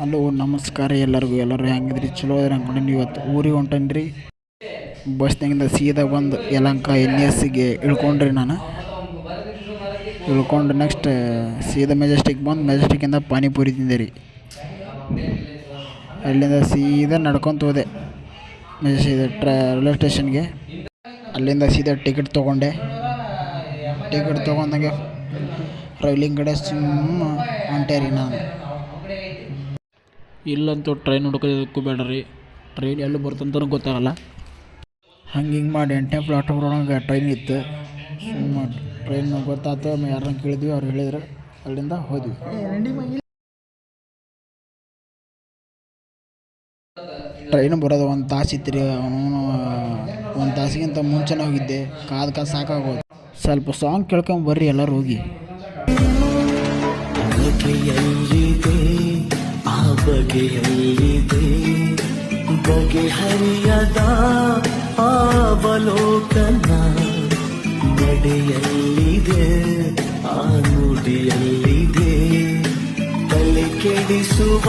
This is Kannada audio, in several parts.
ಹಲೋ, ನಮಸ್ಕಾರ ಎಲ್ಲರಿಗೂ. ಎಲ್ಲರೂ ಹೆಂಗಿದ್ರಿ? ಚಲೋ ಅದ್ರ ಅನ್ಕೊಂಡೀನಿ ಇವತ್ತು ಊರಿಗೆ ಹೊಂಟೇನ್ರಿ? ಬಸ್ನಾಗಿಂದ ಸೀದಾ ಬಂದು ಯಲಂಕ ಎನ್ ಎಸ್ಸಿಗೆ ಇಳ್ಕೊಂಡ್ರಿ ನಾನು. ಇಳ್ಕೊಂಡು ನೆಕ್ಸ್ಟ್ ಸೀದಾ ಮೆಜೆಸ್ಟಿಕ್ ಬಂದು ಮೆಜೆಸ್ಟಿಕ್ಕಿಂದ ಪಾನಿಪುರಿ ತಿಂದೆ ರೀ ಅಲ್ಲಿಂದ ಸೀದಾ ನಡ್ಕೊತ ಹೋದೆ. ಮೆಜೆಸ್ಟಿಕ್ ಟ್ರಾ ರೈಲ್ವೆ ಸ್ಟೇಷನ್ಗೆ ಅಲ್ಲಿಂದ ಸೀದಾ ಟಿಕೆಟ್ ತೊಗೊಂಡೆ. ಟಿಕೆಟ್ ತೊಗೊಂಡಂಗೆ, ರೈಲಿಂಗ್ ಕಡೆ ಸುಮ್ಮ ಹೊಂಟೆ ರೀ ನಾನು. ಇಲ್ಲಂತೂ ಟ್ರೈನ್ ಹುಡುಕೋದಕ್ಕೂ ಬೇಡ ರೀ ಟ್ರೈನ್ ಎಲ್ಲಿ ಬರ್ತಂತನೂ ಗೊತ್ತಾಗಲ್ಲ. ಹಂಗೆ ಹಿಂಗೆ ಮಾಡಿ ಎಂಟನೇ ಪ್ಲಾಟ್ಫಾರ್ಮ್ ಒಳಗೆ ಟ್ರೈನ್ ಇತ್ತು. ಸುಮ್ಮ ಟ್ರೈನ್ ಗೊತ್ತಾಯ್ತು ಯಾರನ್ನ ಕೇಳಿದ್ವಿ, ಅವ್ರು ಹೇಳಿದ್ರು. ಅಲ್ಲಿಂದ ಹೋದ್ವಿ. ಟ್ರೈನ್ ಬರೋದು ಒಂದು ತಾಸು ಇತ್ತು ರೀ ಅವನು, ಒಂದು ತಾಸಿಗಿಂತ ಮುಂಚೆನೇ ಹೋಗಿದ್ದೆ. ಕಾದು ಕಾದು ಸಾಕಾಗೋದು. ಸ್ವಲ್ಪ ಸಾಂಗ್ ಕೇಳ್ಕೊಂಡ್ ಬರ್ರಿ ಎಲ್ಲರೂ ಹೋಗಿ. ಬಗೆಯಲ್ಲಿದೆ ಬಗೆಹರಿಯದ ಅವಲೋಕನ ನಡೆಯಲ್ಲಿದೆ, ಆ ನುಡಿಯಲ್ಲಿದೆ, ತಲೆ ಕೆಡಿಸುವ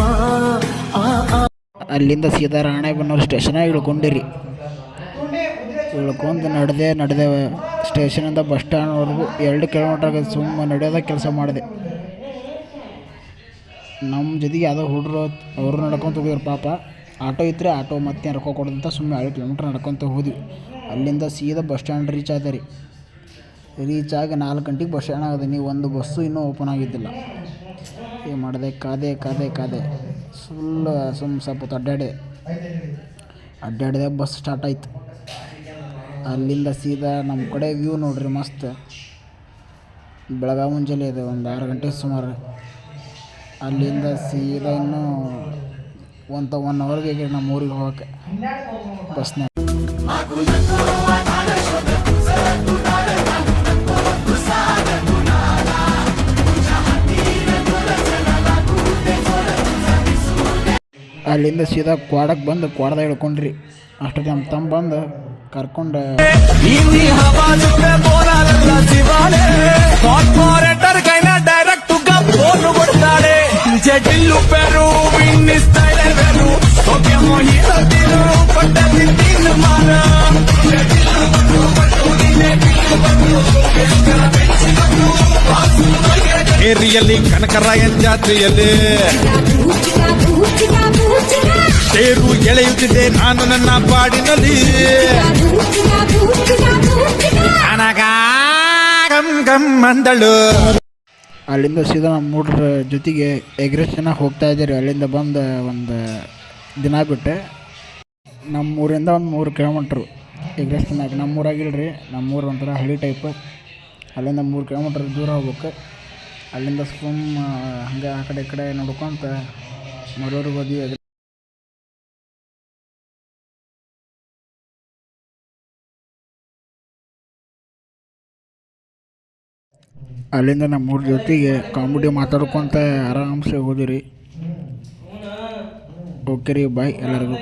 ಅಲ್ಲಿಂದ ಸೀದಾ ರಾಣೆಬೆನ್ನೂರು ಸ್ಟೇಷನಾಗ ಇಳ್ಕೊಂಡಿರಿ. ಇಳ್ಕೊಂಡು ನಡೆದೆ ನಡೆದೆ ಸ್ಟೇಷನಿಂದ ಬಸ್ ಸ್ಟ್ಯಾಂಡ್ವರೆಗೂ ಎರಡು ಕಿಲೋಮೀಟರ್ ಸುಮ್ಮನೆ ನಡೆಯೋದ ಕೆಲಸ ಮಾಡಿದೆ. ನಮ್ಮ ಜೊತೆಗೆ ಯಾವುದೋ ಹುಡುಗರು ಅವರು ನಡ್ಕೊತ ಹೋಗಿದ್ರು ಪಾಪ. ಆಟೋ ಇತ್ತು ಆಟೋ, ಮತ್ತೆ ರೊಕ್ಕ ಕೊಡೋದಂತ ಸುಮ್ಮನೆ ಎರಡು ಕಿಲೋಮೀಟ್ರ್ ನಡ್ಕೊತ ಹೋದ್ವಿ. ಅಲ್ಲಿಂದ ಸೀದಾ ಬಸ್ ಸ್ಟ್ಯಾಂಡ್ ರೀಚ್ ಆದ ರೀ. ರೀಚ್ ಆಗಿ ನಾಲ್ಕು ಗಂಟೆಗೆ ಬಸ್ ಸ್ಟ್ಯಾಂಡ್ ಆಗದೆ ನೀವು ಒಂದು ಬಸ್ಸು ಇನ್ನೂ ಓಪನ್ ಆಗಿದ್ದಿಲ್ಲ. ಏನು ಮಾಡಿದೆ, ಕಾದೆ ಕಾದೆ ಕಾದೆ. ಫುಲ್ ಸುಮ್ ಸ್ವಲ್ಪ ಅಡ್ಡಾಡಿದೆ ಅಡ್ಡಾಡಿದೆ ಬಸ್ ಸ್ಟಾರ್ಟ್ ಆಯ್ತು. ಅಲ್ಲಿಂದ ಸೀದಾ ನಮ್ಮ ಕಡೆ ವ್ಯೂ ನೋಡ್ರಿ ಮಸ್ತ್. ಬೆಳಗಾವಿ ಮುಂಜಾನೆ ಇದೆ, ಒಂದು ಆರು ಗಂಟೆ ಸುಮಾರು. ಅಲ್ಲಿಂದ ಸೀದಾ ಇನ್ನೂ ಒಂದು ಒನ್ ಅವರ್ಗೆ ಈಗ ನಮ್ಮ ಊರಿಗೆ ಹೋಗಕ್ಕೆ ಬಸ್ನಾಗ ಅಲ್ಲಿಂದ ಸೀದಾ ಕ್ವಾಡಕ್ಕೆ ಬಂದು ಕ್ವಾಡ್ದಾಗ ಇಳ್ಕೊಂಡ್ರಿ ಅಷ್ಟು ನಮ್ಮ ತಮ್ಮ ಬಂದು ಕರ್ಕೊಂಡು ಏರಿಯಲ್ಲಿ ಕನಕರಾಯನ್ ಜಾತ್ರೆಯಲ್ಲಿ. ತೇರು ಎಳೆಯುತ್ತಿದ್ದೆ ನಾನು ನನ್ನ ಪಾಡಿನಲ್ಲಿ. ಗಮ್ ಗಮ್ ಅಂದಳು. ಅಲ್ಲಿಂದ ಸೀದಾ ನಮ್ಮ ಮೂಡ್ರ ಜೊತೆಗೆ ಎಗ್ರೆಸ್ ಜನ ಹೋಗ್ತಾ ಇದ್ದೀರಿ. ಅಲ್ಲಿಂದ ಬಂದು ಒಂದು ದಿನ ಬಿಟ್ಟೆ. ನಮ್ಮ ಊರಿಂದ ಒಂದು ಮೂರು ಕಿಲೋಮೀಟ್ರು ಆಗಿ. ನಮ್ಮ ಊರಾಗಿಲ್ರಿ ನಮ್ಮ ಊರು ಒಂಥರ ಹಳ್ಳಿ ಟೈಪ್ ಅಲ್ಲಿಂದ ಮೂರು ಕಿಲೋಮೀಟ್ರ್ ದೂರ ಹೋಗ್ಬೇಕು. ಅಲ್ಲಿಂದ ಸುಮ್ ಹಂಗೆ ಆ ಕಡೆ ಈ ಕಡೆ ನೋಡ್ಕೊಂತ ಮರೋರಿಗೆ ಹೋದ್ವಿ. ಅಲ್ಲಿಂದ ನಮ್ಮ ಊರ ಜೊತೆಗೆ ಕಾಮಿಡಿ ಮಾತಾಡ್ಕೊಂತ ಆರಾಮ್ಸೆ ಹೋದಿರಿ ಓಕೆ ರೀ ಬಾಯ್ ಎಲ್ಲರಿಗೂ.